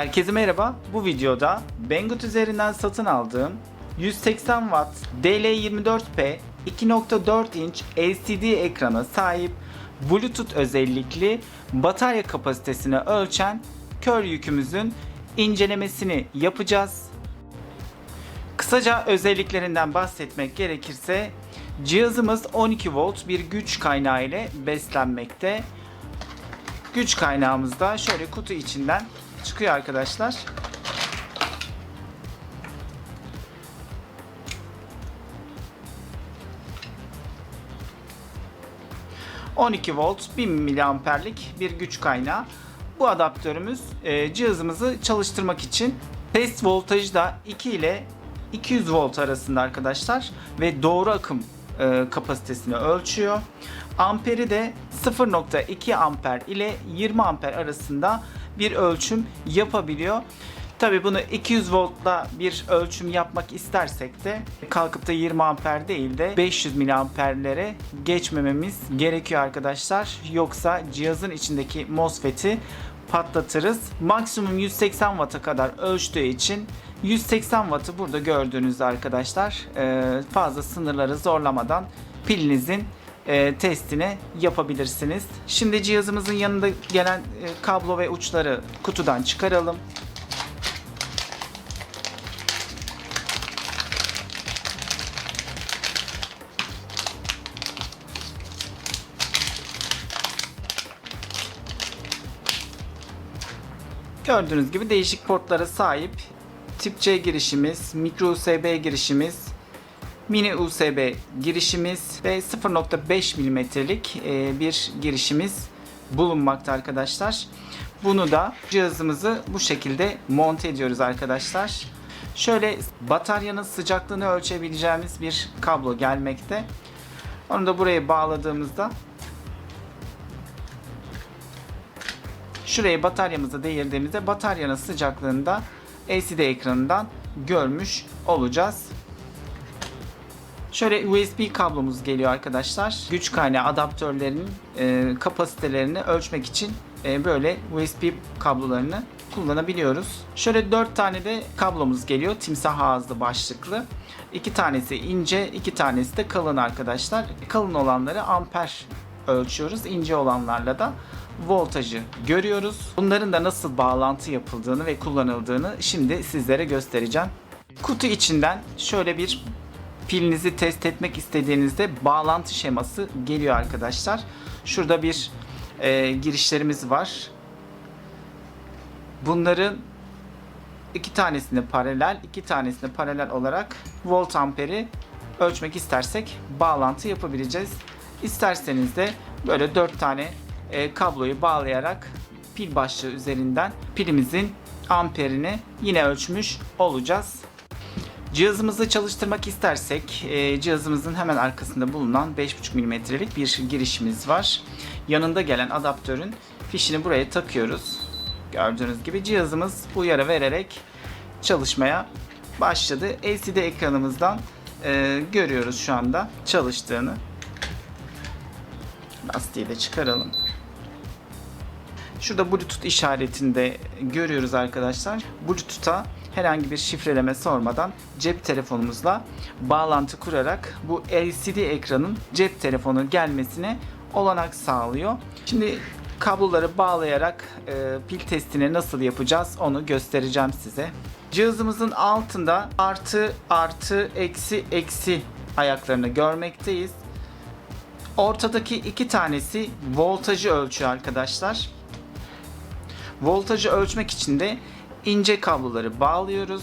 Herkese merhaba. Bu videoda Banggood üzerinden satın aldığım 180 Watt DL24P 2.4 inç LCD ekrana sahip Bluetooth özellikli batarya kapasitesini ölçen kör yükümüzün incelemesini yapacağız. Kısaca özelliklerinden bahsetmek gerekirse cihazımız 12 volt bir güç kaynağı ile beslenmekte. Güç kaynağımız da şöyle kutu içinden çıkıyor arkadaşlar. ...12 volt 1000 miliamperlik bir güç kaynağı. Bu adaptörümüz e, cihazımızı çalıştırmak için test voltajı da 2 ile 200 volt arasında arkadaşlar ve doğru akım e, kapasitesini ölçüyor. Amperi de 0.2 amper ile 20 amper arasında bir ölçüm yapabiliyor. Tabi bunu 200 voltla bir ölçüm yapmak istersek de kalkıp da 20 amper değil de 500 miliamperlere geçmememiz gerekiyor arkadaşlar. Yoksa cihazın içindeki MOSFET'i patlatırız. Maksimum 180 Watt'a kadar ölçtüğü için 180 Watt'ı burada gördüğünüzde arkadaşlar fazla sınırları zorlamadan pilinizin e, testini yapabilirsiniz. Şimdi cihazımızın yanında gelen e, kablo ve uçları kutudan çıkaralım. Gördüğünüz gibi değişik portlara sahip tip C girişimiz, micro USB girişimiz, mini USB girişimiz ve 0.5 milimetrelik e, bir girişimiz bulunmakta arkadaşlar. Bunu da cihazımızı bu şekilde monte ediyoruz arkadaşlar. Şöyle bataryanın sıcaklığını ölçebileceğimiz bir kablo gelmekte. Onu da buraya bağladığımızda şuraya bataryamızı değirdiğimizde bataryanın sıcaklığını da LCD ekranından görmüş olacağız. Şöyle USB kablomuz geliyor arkadaşlar. Güç kaynağı adaptörlerinin e, kapasitelerini ölçmek için e, böyle USB kablolarını kullanabiliyoruz. Şöyle 4 tane de kablomuz geliyor. Timsah ağızlı başlıklı. 2 tanesi ince, 2 tanesi de kalın arkadaşlar. Kalın olanları amper ölçüyoruz. İnce olanlarla da voltajı görüyoruz. Bunların da nasıl bağlantı yapıldığını ve kullanıldığını şimdi sizlere göstereceğim. Kutu içinden şöyle bir pilinizi test etmek istediğinizde bağlantı şeması geliyor arkadaşlar. Şurada bir e, girişlerimiz var. Bunların iki tanesini paralel, iki tanesini paralel olarak volt amperi ölçmek istersek bağlantı yapabileceğiz. İsterseniz de böyle dört tane e, kabloyu bağlayarak pil başlığı üzerinden pilimizin amperini yine ölçmüş olacağız. Cihazımızı çalıştırmak istersek e, cihazımızın hemen arkasında bulunan 5.5 mm'lik bir girişimiz var. Yanında gelen adaptörün fişini buraya takıyoruz. Gördüğünüz gibi cihazımız uyarı vererek çalışmaya başladı. LCD ekranımızdan e, görüyoruz şu anda çalıştığını. Lastiği de çıkaralım. Şurada Bluetooth işaretinde görüyoruz arkadaşlar. Bluetooth'a herhangi bir şifreleme sormadan cep telefonumuzla bağlantı kurarak bu LCD ekranın cep telefonu gelmesine olanak sağlıyor. Şimdi kabloları bağlayarak e, pil testini nasıl yapacağız onu göstereceğim size. Cihazımızın altında artı artı eksi eksi ayaklarını görmekteyiz. Ortadaki iki tanesi voltajı ölçüyor arkadaşlar. Voltajı ölçmek için de ince kabloları bağlıyoruz.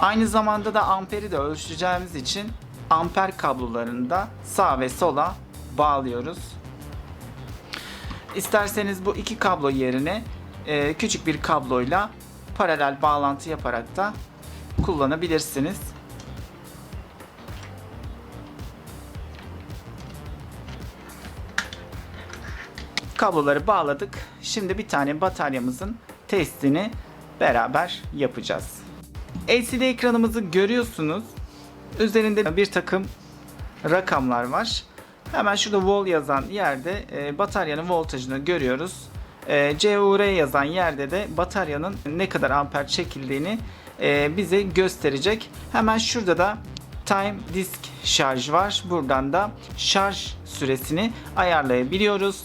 Aynı zamanda da amperi de ölçeceğimiz için amper kablolarını da sağ ve sola bağlıyoruz. İsterseniz bu iki kablo yerine e, küçük bir kabloyla paralel bağlantı yaparak da kullanabilirsiniz. Kabloları bağladık. Şimdi bir tane bataryamızın testini beraber yapacağız. LCD ekranımızı görüyorsunuz. Üzerinde bir takım rakamlar var. Hemen şurada vol yazan yerde e, bataryanın voltajını görüyoruz. E, CUR yazan yerde de bataryanın ne kadar amper çekildiğini e, bize gösterecek. Hemen şurada da time disk şarj var. Buradan da şarj süresini ayarlayabiliyoruz.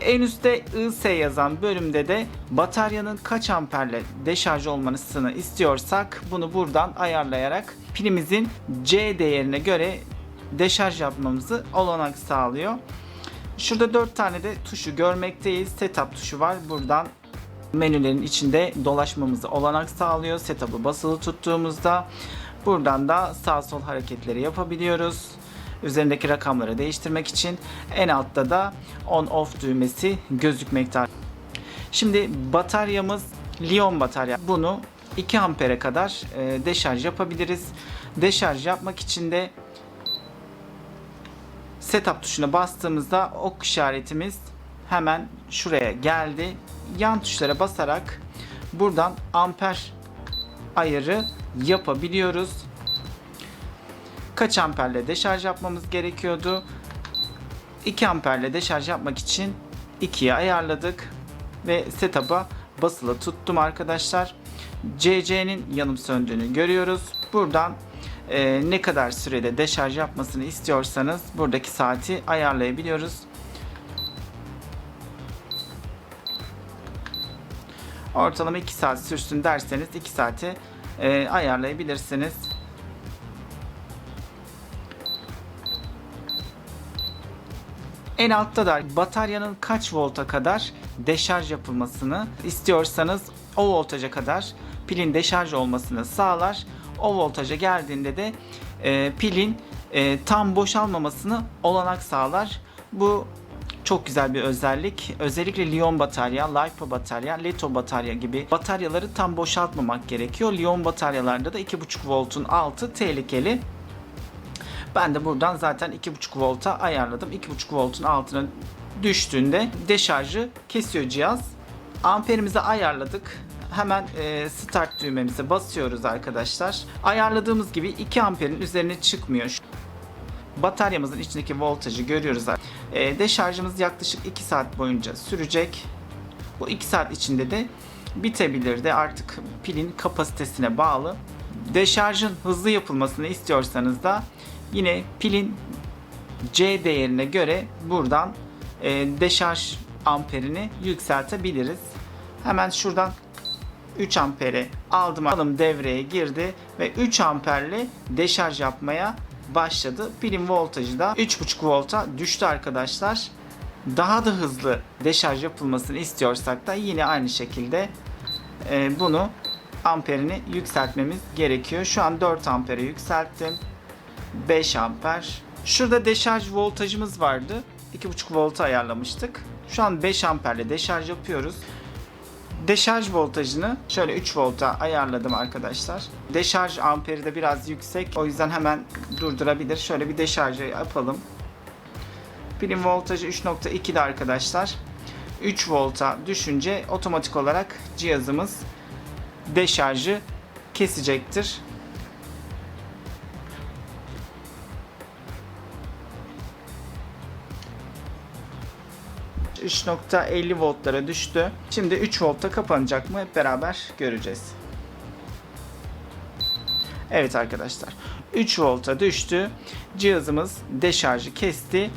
En üstte IS yazan bölümde de bataryanın kaç amperle deşarj olmasını istiyorsak bunu buradan ayarlayarak pilimizin C değerine göre deşarj yapmamızı olanak sağlıyor. Şurada 4 tane de tuşu görmekteyiz. Setup tuşu var. Buradan menülerin içinde dolaşmamızı olanak sağlıyor. Setup'ı basılı tuttuğumuzda buradan da sağ sol hareketleri yapabiliyoruz. Üzerindeki rakamları değiştirmek için en altta da on off düğmesi gözükmekte. Şimdi bataryamız Lion batarya. Bunu 2 ampere kadar e, deşarj yapabiliriz. Deşarj yapmak için de setup tuşuna bastığımızda ok işaretimiz hemen şuraya geldi. Yan tuşlara basarak buradan amper ayarı yapabiliyoruz. Kaç amperle deşarj yapmamız gerekiyordu? 2 amperle deşarj yapmak için 2'ye ayarladık ve setup'a basılı tuttum arkadaşlar. CC'nin yanım söndüğünü görüyoruz. Buradan e, ne kadar sürede deşarj yapmasını istiyorsanız buradaki saati ayarlayabiliyoruz. Ortalama 2 saat sürsün derseniz 2 saati e, ayarlayabilirsiniz. En altta da bataryanın kaç volta kadar deşarj yapılmasını istiyorsanız o voltaja kadar pilin deşarj olmasını sağlar. O voltaja geldiğinde de e, pilin e, tam boşalmamasını olanak sağlar. Bu çok güzel bir özellik. Özellikle Lion batarya, LiPo batarya, Leto batarya gibi bataryaları tam boşaltmamak gerekiyor. Lion bataryalarda da 2.5 voltun altı tehlikeli. Ben de buradan zaten 2.5 volta ayarladım. 2.5 voltun altına düştüğünde deşarjı kesiyor cihaz. Amperimizi ayarladık. Hemen e, start düğmemize basıyoruz arkadaşlar. Ayarladığımız gibi 2 amperin üzerine çıkmıyor. Bataryamızın içindeki voltajı görüyoruz. E, deşarjımız yaklaşık 2 saat boyunca sürecek. Bu 2 saat içinde de bitebilir de artık pilin kapasitesine bağlı. Deşarjın hızlı yapılmasını istiyorsanız da yine pilin C değerine göre buradan e, deşarj amperini yükseltebiliriz. Hemen şuradan 3 ampere aldım alım devreye girdi ve 3 amperle deşarj yapmaya başladı. Pilin voltajı da 3.5 volta düştü arkadaşlar. Daha da hızlı deşarj yapılmasını istiyorsak da yine aynı şekilde e, bunu amperini yükseltmemiz gerekiyor. Şu an 4 ampere yükselttim. 5 amper. Şurada deşarj voltajımız vardı. 2.5 volta ayarlamıştık. Şu an 5 amperle deşarj yapıyoruz. Deşarj voltajını şöyle 3 volta ayarladım arkadaşlar. Deşarj amperi de biraz yüksek. O yüzden hemen durdurabilir. Şöyle bir deşarjı yapalım. Pilin voltajı 3.2'de arkadaşlar. 3 volta düşünce otomatik olarak cihazımız deşarjı kesecektir. 3.50 voltlara düştü. Şimdi 3 volta kapanacak mı hep beraber göreceğiz. Evet arkadaşlar 3 volta düştü. Cihazımız deşarjı kesti.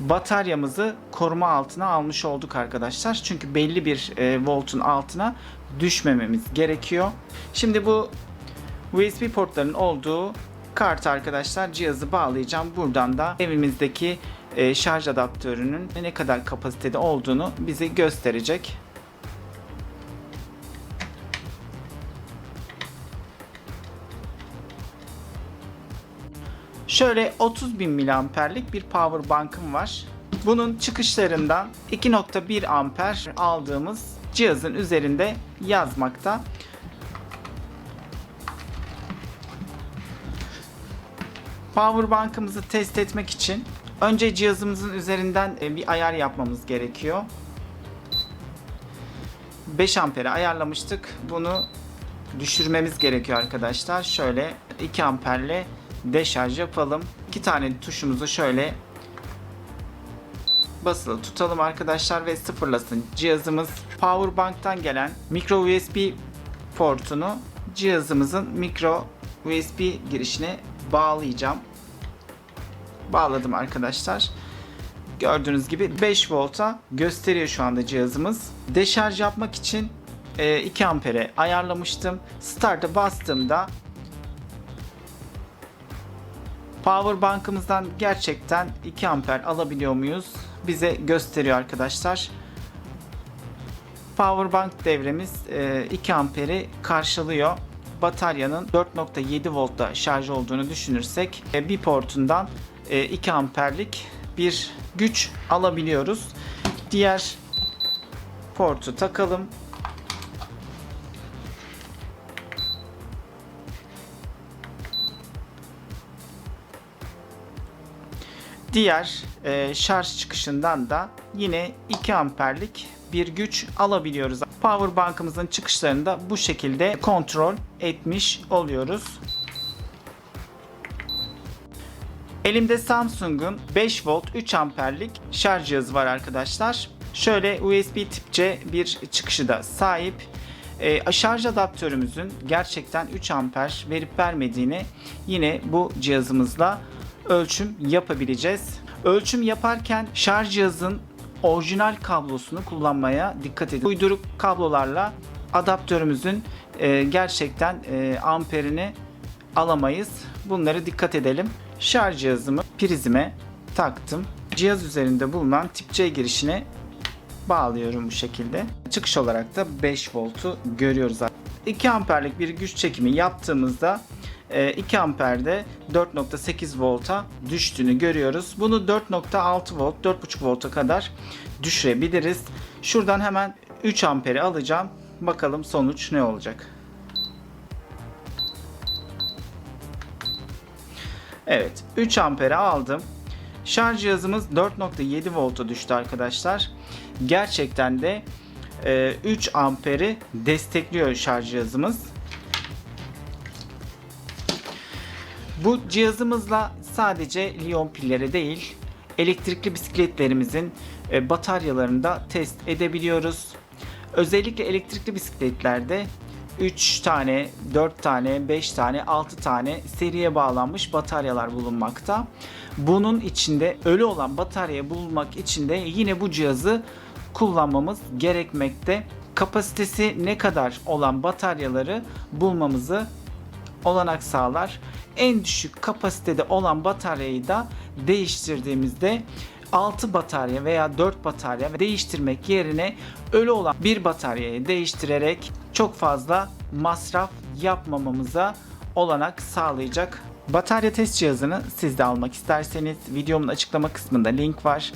Bataryamızı koruma altına almış olduk arkadaşlar. Çünkü belli bir e, voltun altına düşmememiz gerekiyor. Şimdi bu USB portların olduğu kart arkadaşlar cihazı bağlayacağım. Buradan da evimizdeki e, şarj adaptörünün ne kadar kapasitede olduğunu bize gösterecek. Şöyle 30.000 miliamperlik bir power bankım var. Bunun çıkışlarından 2.1 amper aldığımız cihazın üzerinde yazmakta. Power bankımızı test etmek için önce cihazımızın üzerinden e, bir ayar yapmamız gerekiyor. 5 ampere ayarlamıştık. Bunu düşürmemiz gerekiyor arkadaşlar. Şöyle 2 amperle deşarj yapalım. İki tane tuşumuzu şöyle basılı tutalım arkadaşlar ve sıfırlasın. Cihazımız Powerbank'tan gelen micro USB portunu cihazımızın micro USB girişine bağlayacağım. Bağladım arkadaşlar. Gördüğünüz gibi 5 volta gösteriyor şu anda cihazımız. Deşarj yapmak için e, 2 ampere ayarlamıştım. Start'a bastığımda Power bankımızdan gerçekten 2 amper alabiliyor muyuz? Bize gösteriyor arkadaşlar. Power bank devremiz e, 2 amperi karşılıyor. Bataryanın 4.7 voltta şarj olduğunu düşünürsek e, bir portundan e, 2 amperlik bir güç alabiliyoruz. Diğer portu takalım. Diğer e, şarj çıkışından da yine 2 amperlik bir güç alabiliyoruz. Power bankımızın çıkışlarını da bu şekilde kontrol etmiş oluyoruz. Elimde Samsung'un 5 volt 3 amperlik şarj cihazı var arkadaşlar. Şöyle USB tip C bir çıkışı da sahip. E, şarj adaptörümüzün gerçekten 3 amper verip vermediğini yine bu cihazımızla ölçüm yapabileceğiz. Ölçüm yaparken şarj cihazın orijinal kablosunu kullanmaya dikkat edin. Uyduruk kablolarla adaptörümüzün e, gerçekten e, amperini alamayız. Bunları dikkat edelim. Şarj cihazımı prizime taktım. Cihaz üzerinde bulunan tip C girişine bağlıyorum bu şekilde. Çıkış olarak da 5 voltu görüyoruz. 2 amperlik bir güç çekimi yaptığımızda 2 e, amperde 4.8 volta düştüğünü görüyoruz. Bunu 4.6 volt, 4.5 volta kadar düşürebiliriz. Şuradan hemen 3 amperi alacağım. Bakalım sonuç ne olacak. Evet 3 amperi aldım. Şarj cihazımız 4.7 volta düştü arkadaşlar. Gerçekten de 3 amperi destekliyor şarj cihazımız. Bu cihazımızla sadece liyon pilleri değil, elektrikli bisikletlerimizin e, bataryalarını da test edebiliyoruz. Özellikle elektrikli bisikletlerde 3 tane, 4 tane, 5 tane, 6 tane seriye bağlanmış bataryalar bulunmakta. Bunun içinde ölü olan batarya bulmak için de yine bu cihazı kullanmamız gerekmekte. Kapasitesi ne kadar olan bataryaları bulmamızı olanak sağlar. En düşük kapasitede olan bataryayı da değiştirdiğimizde 6 batarya veya 4 batarya değiştirmek yerine ölü olan bir bataryayı değiştirerek çok fazla masraf yapmamamıza olanak sağlayacak. Batarya test cihazını siz de almak isterseniz videomun açıklama kısmında link var.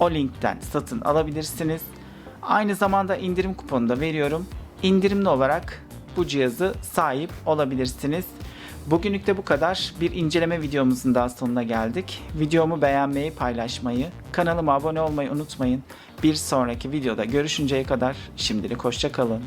O linkten satın alabilirsiniz. Aynı zamanda indirim kuponu da veriyorum. İndirimli olarak bu cihazı sahip olabilirsiniz. Bugünlük de bu kadar. Bir inceleme videomuzun daha sonuna geldik. Videomu beğenmeyi, paylaşmayı, kanalıma abone olmayı unutmayın. Bir sonraki videoda görüşünceye kadar şimdilik hoşçakalın.